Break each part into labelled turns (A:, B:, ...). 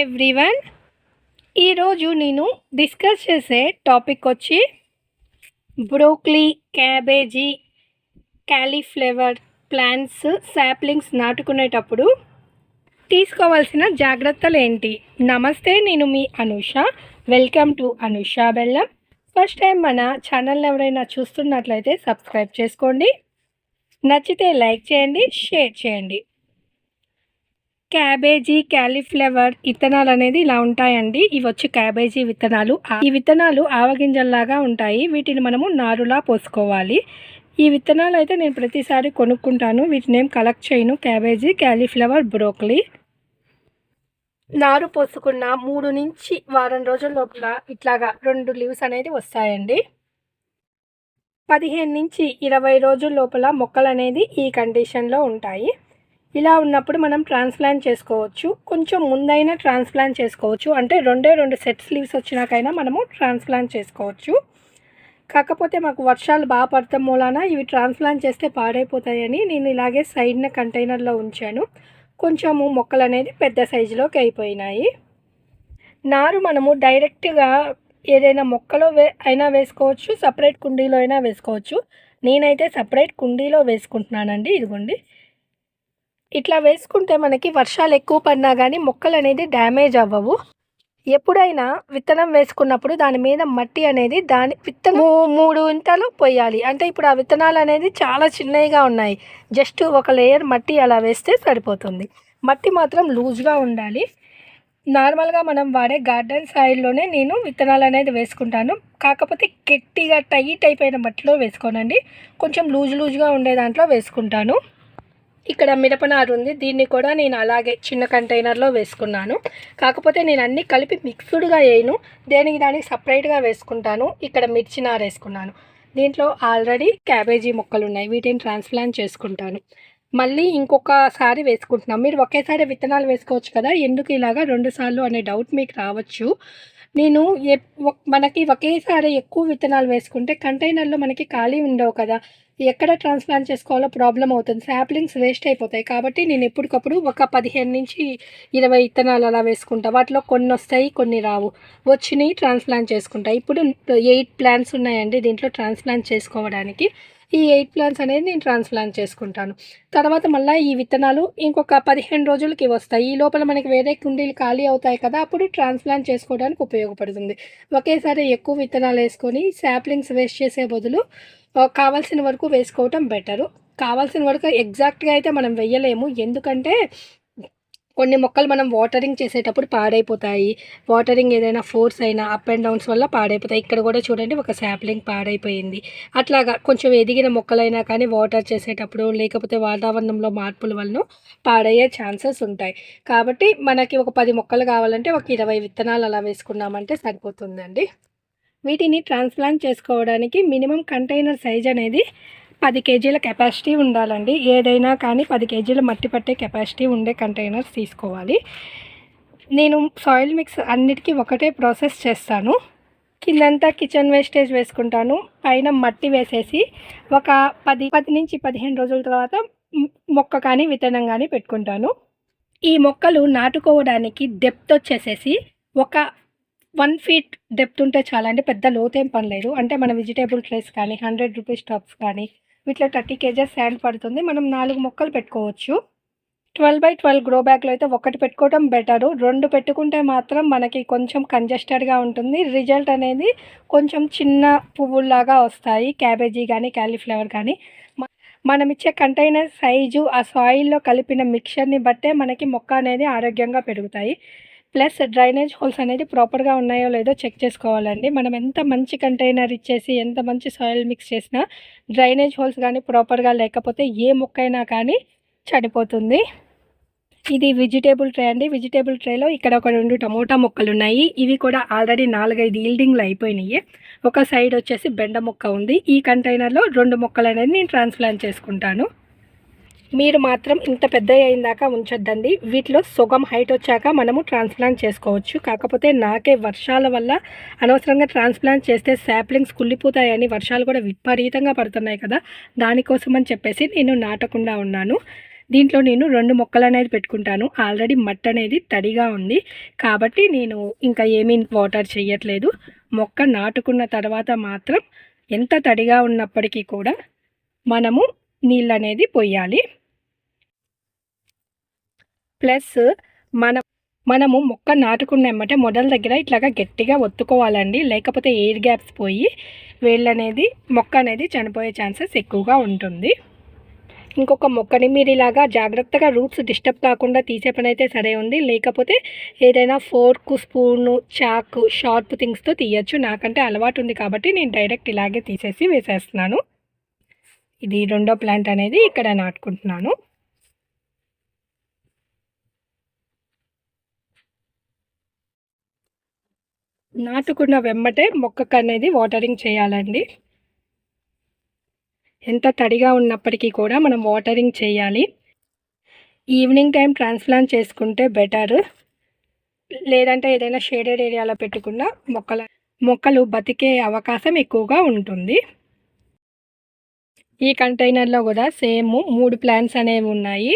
A: Everyone ఈరోజు నేను discuss చేసే టాపిక్ వచ్చి broccoli cabbage cauliflower plants saplings నాటుకునేటప్పుడు తీసుకోవాల్సిన జాగ్రత్తలు ఏంటి? నమస్తే నేను మీ Anusha. Welcome to Anusha Bellam. First time మన ఛానల్ ఎవరైనా చూస్తున్నట్లయితే సబ్స్క్రైబ్ చేసుకోండి. నచ్చితే లైక్ చేయండి షేర్ చేయండి. క్యాబేజీ క్యాలీఫ్లవర్ విత్తనాలు అనేది ఇలా ఉంటాయండి. ఇవి వచ్చి క్యాబేజీ విత్తనాలు. ఈ విత్తనాలు ఆవగింజల్లాగా ఉంటాయి. వీటిని మనము నారులా పోసుకోవాలి. ఈ విత్తనాలు అయితే నేను ప్రతిసారి కొనుక్కుంటాను. వీటిని ఏం కలెక్ట్ చేయను. Cabbage cauliflower broccoli. నారు పోసుకున్న మూడు నుంచి వారం రోజుల లోపల ఇట్లాగా రెండు లీవ్స్ అనేది వస్తాయండి. పదిహేను నుంచి ఇరవై రోజుల లోపల మొక్కలు అనేది ఈ కండిషన్లో ఉంటాయి. ఇలా ఉన్నప్పుడు మనం ట్రాన్స్ప్లాంట్ చేసుకోవచ్చు. కొంచెం ముందైనా ట్రాన్స్ప్లాంట్ చేసుకోవచ్చు. అంటే రెండే రెండు సెట్స్ లీవ్స్ వచ్చినాకైనా మనము ట్రాన్స్ప్లాంట్ చేసుకోవచ్చు. కాకపోతే మాకు వర్షాలు బాగా పడతాం మూలాన ఇవి ట్రాన్స్ప్లాంట్ చేస్తే పాడైపోతాయని నేను ఇలాగే సైడ్న కంటైనర్లో ఉంచాను. కొంచెము మొక్కలు అనేది పెద్ద సైజులోకి అయిపోయినాయి. నారు మనము డైరెక్ట్గా ఏదైనా మొక్కలో వే అయినా వేసుకోవచ్చు. సపరేట్ కుండీలో అయినా వేసుకోవచ్చు. నేనైతే సపరేట్ కుండీలో వేసుకుంటున్నానండి ఇదిగోండి. ఇట్లా వేసుకుంటే మనకి వర్షాలు ఎక్కువ పడినా కానీ మొక్కలు అనేది డ్యామేజ్ అవ్వవు. ఎప్పుడైనా విత్తనం వేసుకున్నప్పుడు దాని మీద మట్టి అనేది దాని విత్తనం మూడు ఇంటలు పోయాలి. అంటే ఇప్పుడు ఆ విత్తనాలు అనేది చాలా చిన్నవిగా ఉన్నాయి. జస్ట్ ఒక లేయర్ మట్టి అలా వేస్తే సరిపోతుంది. మట్టి మాత్రం లూజ్గా ఉండాలి. నార్మల్గా మనం వాడే గార్డెన్ సాయిల్లోనే నేను విత్తనాలు అనేది వేసుకుంటాను. కాకపోతే గట్టిగా టైట్ అయిపోయిన మట్టిలో వేసుకోనండి. కొంచెం లూజ్ లూజ్గా ఉండే దాంట్లో వేసుకుంటాను. ఇక్కడ మిరపనారు ఉంది దీన్ని కూడా నేను అలాగే చిన్న కంటైనర్లో వేసుకున్నాను. కాకపోతే నేను అన్నీ కలిపి మిక్స్డ్గా వేయను. దేనికి దానికి సపరేట్గా వేసుకుంటాను. ఇక్కడ మిర్చి నారు వేసుకున్నాను దీంట్లో ఆల్రెడీ క్యాబేజీ మొక్కలు ఉన్నాయి వీటిని ట్రాన్స్ప్లాంట్ చేసుకుంటాను. మళ్ళీ ఇంకొకసారి వేసుకుంటున్నాం. మీరు ఒకేసారి విత్తనాలు వేసుకోవచ్చు కదా? ఎందుకు ఇలాగా రెండుసార్లు అనే డౌట్ మీకు రావచ్చు. నేను ఎప్- మనకి ఒకేసారి ఎక్కువ విత్తనాలు వేసుకుంటే కంటైనర్లో మనకి ఖాళీ ఉండవు కదా? ఎక్కడ ట్రాన్స్ప్లాంట్ చేసుకోవాలో ప్రాబ్లం అవుతుంది. శాప్లింగ్స్ వేస్ట్ అయిపోతాయి కాబట్టి నేను ఎప్పటికప్పుడు ఒక పదిహేను నుంచి ఇరవై విత్తనాలు అలా వేసుకుంటా. వాటిలో కొన్ని వస్తాయి కొన్ని రావు. వచ్చినాయి ట్రాన్స్ప్లాంట్ చేసుకుంటా. ఇప్పుడు ఎయిట్ ప్లాన్స్ ఉన్నాయండి దీంట్లో ట్రాన్స్ప్లాంట్ చేసుకోవడానికి. ఈ ఎయిట్ ప్లాన్స్ అనేది నేను ట్రాన్స్ప్లాంట్ చేసుకుంటాను. తర్వాత మళ్ళీ ఈ విత్తనాలు ఇంకొక పదిహేను రోజులకి వస్తాయి. ఈ లోపల మనకి వేరే కుండీలు ఖాళీ అవుతాయి కదా అప్పుడు ట్రాన్స్ప్లాంట్ చేసుకోవడానికి ఉపయోగపడుతుంది. ఒకేసారి ఎక్కువ విత్తనాలు వేసుకొని శాప్లింగ్స్ వేస్ట్ చేసే బదులు కావాల్సిన వరకు వేసుకోవటం బెటరు. కావాల్సిన వరకు ఎగ్జాక్ట్గా అయితే మనం వెయ్యలేము ఎందుకంటే కొన్ని మొక్కలు మనం వాటరింగ్ చేసేటప్పుడు పాడైపోతాయి. వాటరింగ్ ఏదైనా ఫోర్స్ అయినా అప్ అండ్ డౌన్స్ వల్ల పాడైపోతాయి. ఇక్కడ కూడా చూడండి ఒక శాప్లింగ్ పాడైపోయింది. అట్లాగా కొంచెం ఎదిగిన మొక్కలైనా కానీ వాటర్ చేసేటప్పుడు లేకపోతే వాతావరణంలో మార్పుల వలన పాడయ్యే ఛాన్సెస్ ఉంటాయి. కాబట్టి మనకి ఒక పది మొక్కలు కావాలంటే ఒక ఇరవై విత్తనాలు అలా వేసుకున్నామంటే సరిపోతుందండి. వీటిని ట్రాన్స్ప్లాంట్ చేసుకోవడానికి మినిమం కంటైనర్ సైజ్ అనేది పది కేజీల కెపాసిటీ ఉండాలండి. ఏదైనా కానీ పది కేజీల మట్టి పట్టే కెపాసిటీ ఉండే కంటైనర్స్ తీసుకోవాలి. నేను సాయిల్ మిక్స్ అన్నిటికీ ఒకటే ప్రాసెస్ చేస్తాను. కిందంతా కిచెన్ వేస్టేజ్ వేసుకుంటాను. పైన మట్టి వేసేసి ఒక పది పది నుంచి పదిహేను రోజుల తర్వాత మొక్క కానీ విత్తనం కానీ పెట్టుకుంటాను. ఈ మొక్కలు నాటుకోవడానికి డెప్త్ వచ్చేసేసి ఒక వన్ ఫీట్ డెప్త్ ఉంటే చాలా అంటే పెద్ద లోతేం పని లేదు. అంటే మన వెజిటేబుల్ ట్రేస్ కానీ హండ్రెడ్ రూపీస్ టాప్స్ కానీ వీటిలో థర్టీ కేజెస్ శాండ్ పడుతుంది. మనం నాలుగు మొక్కలు పెట్టుకోవచ్చు. ట్వెల్వ్ బై ట్వెల్వ్ గ్రో బ్యాగ్లో అయితే ఒకటి పెట్టుకోవడం బెటరు. రెండు పెట్టుకుంటే మాత్రం మనకి కొంచెం కంజెస్టెడ్గా ఉంటుంది. రిజల్ట్ అనేది కొంచెం చిన్న పువ్వుల్లాగా వస్తాయి. క్యాబేజీ కానీ క్యాలీఫ్లవర్ కానీ మనం ఇచ్చే కంటైనర్ సైజు ఆ సాయిల్లో కలిపిన మిక్చర్ని బట్టే మనకి మొక్క అనేది ఆరోగ్యంగా పెరుగుతాయి. ప్లస్ డ్రైనేజ్ హోల్స్ అనేది ప్రాపర్గా ఉన్నాయో లేదో చెక్ చేసుకోవాలండి. మనం ఎంత మంచి కంటైనర్ ఇచ్చేసి ఎంత మంచి సాయిల్ మిక్స్ చేసినా డ్రైనేజ్ హోల్స్ కానీ ప్రాపర్గా లేకపోతే ఏ మొక్కైనా కానీ చనిపోతుంది. ఇది వెజిటేబుల్ ట్రే అండి. వెజిటేబుల్ ట్రేలో ఇక్కడ ఒక రెండు టమోటా మొక్కలు ఉన్నాయి. ఇవి కూడా ఆల్రెడీ నాలుగైదు ఈల్డింగ్లు అయిపోయినాయి. ఒక సైడ్ వచ్చేసి బెండ మొక్క ఉంది. ఈ కంటైనర్లో రెండు మొక్కలు అనేది నేను ట్రాన్స్ప్లాంట్ చేసుకుంటాను. మీరు మాత్రం ఇంత పెద్ద అయిందాక ఉంచొద్దండి. వీటిలో సుగం హైట్ వచ్చాక మనము ట్రాన్స్ప్లాంట్ చేసుకోవచ్చు. కాకపోతే నాకే వర్షాల వల్ల అనవసరంగా ట్రాన్స్ప్లాంట్ చేస్తే శాప్లింగ్స్ కుళ్ళిపోతాయని వర్షాలు కూడా విపరీతంగా పడుతున్నాయి కదా. దానికోసం అని చెప్పేసి నేను నాటకుండా ఉన్నాను. దీంట్లో నేను రెండు మొక్కలు అనేది పెట్టుకుంటాను. ఆల్రెడీ మట్టి అనేది తడిగా ఉంది. కాబట్టి నేను ఇంకా ఏమీ వాటర్ చేయట్లేదు మొక్క నాటుకున్న తర్వాత మాత్రం ఎంత తడిగా ఉన్నప్పటికీ కూడా మనము నీళ్ళు అనేది పొయ్యాలి ప్లస్ మన మనము మొక్క నాటుకున్నామంటే మొదల దగ్గర ఇట్లాగా గట్టిగా ఒత్తుకోవాలండి. లేకపోతే ఎయిర్ గ్యాప్స్ పోయి వేళ్ళు అనేది మొక్క అనేది చనిపోయే ఛాన్సెస్ ఎక్కువగా ఉంటుంది. ఇంకొక మొక్కని మీరు ఇలాగా జాగ్రత్తగా రూట్స్ డిస్టర్బ్ కాకుండా తీసే పని అయితే సరే ఉంది. లేకపోతే ఏదైనా ఫోర్క్ స్పూను చాకు షార్ప్ థింగ్స్తో తీయచ్చు. నాకంటే అలవాటు ఉంది కాబట్టి నేను డైరెక్ట్ ఇలాగే తీసేసి వేసేస్తున్నాను. ఇది రెండో ప్లాంట్ అనేది ఇక్కడ నాటుకుంటున్నాను. నాటుకున్న వెంబటే మొక్కకు అనేది వాటరింగ్ చేయాలండి. ఎంత తడిగా ఉన్నప్పటికీ కూడా మనం వాటరింగ్ చేయాలి. ఈవినింగ్ టైం ట్రాన్స్ప్లాంట్ చేసుకుంటే బెటర్. లేదంటే ఏదైనా షేడెడ్ ఏరియాలో పెట్టుకున్న మొక్కల మొక్కలు బతికే అవకాశం ఎక్కువగా ఉంటుంది. ఈ కంటైనర్లో కూడా సేమ్ మూడు ప్లాంట్స్ అనేవి ఉన్నాయి.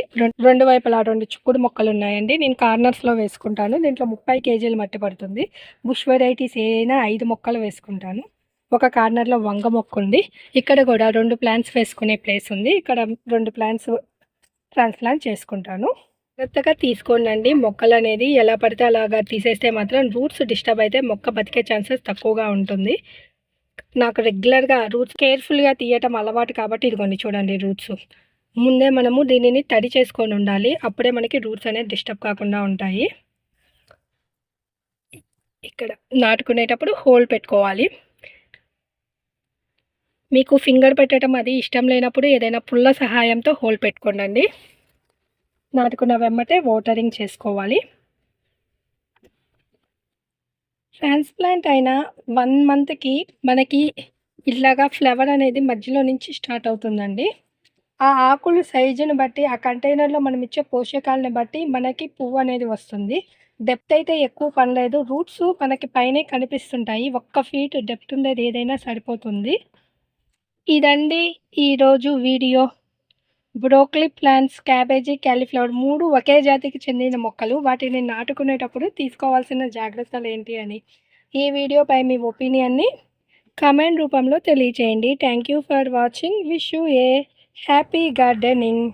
A: రెండు వైపులా రెండు చిక్కుడు మొక్కలు ఉన్నాయండి. నేను కార్నర్స్లో వేసుకుంటాను. దీంట్లో ముప్పై కేజీలు మట్టి పడుతుంది. బుష్ వెరైటీస్ ఏదైనా ఐదు మొక్కలు వేసుకుంటాను. ఒక కార్నర్లో వంగ మొక్క ఉంది. ఇక్కడ కూడా రెండు ప్లాంట్స్ వేసుకునే ప్లేస్ ఉంది. ఇక్కడ రెండు ప్లాంట్స్ ట్రాన్స్ప్లాంట్ చేసుకుంటాను. జాగ్రత్తగా తీసుకోండి మొక్కలు అనేది ఎలా పడితే అలాగా తీసేస్తే మాత్రం రూట్స్ డిస్టర్బ్ అయితే మొక్క బతికే ఛాన్సెస్ తక్కువగా ఉంటుంది. నాకు రెగ్యులర్గా రూట్స్ కేర్ఫుల్గా తీయటం అలవాటు కాబట్టి ఇదిగోండి చూడండి రూట్స్ ముందే మనము దీనిని తడి చేసుకొని ఉండాలి. అప్పుడే మనకి రూట్స్ అనేది డిస్టర్బ్ కాకుండా ఉంటాయి. ఇక్కడ నాటుకునేటప్పుడు హోల్ పెట్టుకోవాలి. మీకు ఫింగర్ పెట్టడం అది ఇష్టం లేనప్పుడు ఏదైనా పుల్ల సహాయంతో హోల్ పెట్టుకోండి నాటుకున్న వెమ్మటే వాటరింగ్ చేసుకోవాలి. ట్రాన్స్ప్లాంట్ అయిన వన్ మంత్కి మనకి ఇలాగా ఫ్లవర్ అనేది మధ్యలో నుంచి స్టార్ట్ అవుతుందండి. ఆ ఆకులు సైజుని బట్టి ఆ కంటైనర్లో మనం ఇచ్చే పోషకాలని బట్టి మనకి పువ్వు అనేది వస్తుంది. డెప్త్ అయితే ఎక్కువ పనిలేదు రూట్స్ మనకి పైనే కనిపిస్తుంటాయి. ఒక్క ఫీట్ డెప్త్ ఉండేది ఏదైనా సరిపోతుంది. ఇదండి ఈరోజు video. Broccoli plants cabbage cauliflower మూడు ఒకే జాతికి చెందిన మొక్కలు. వాటిని నాటుకునేటప్పుడు తీసుకోవాల్సిన జాగ్రత్తలు ఏంటి అని ఈ వీడియోపై మీ ఒపీనియన్ని కమెంట్ రూపంలో తెలియచేయండి. Thank you for watching. Wish you a happy gardening.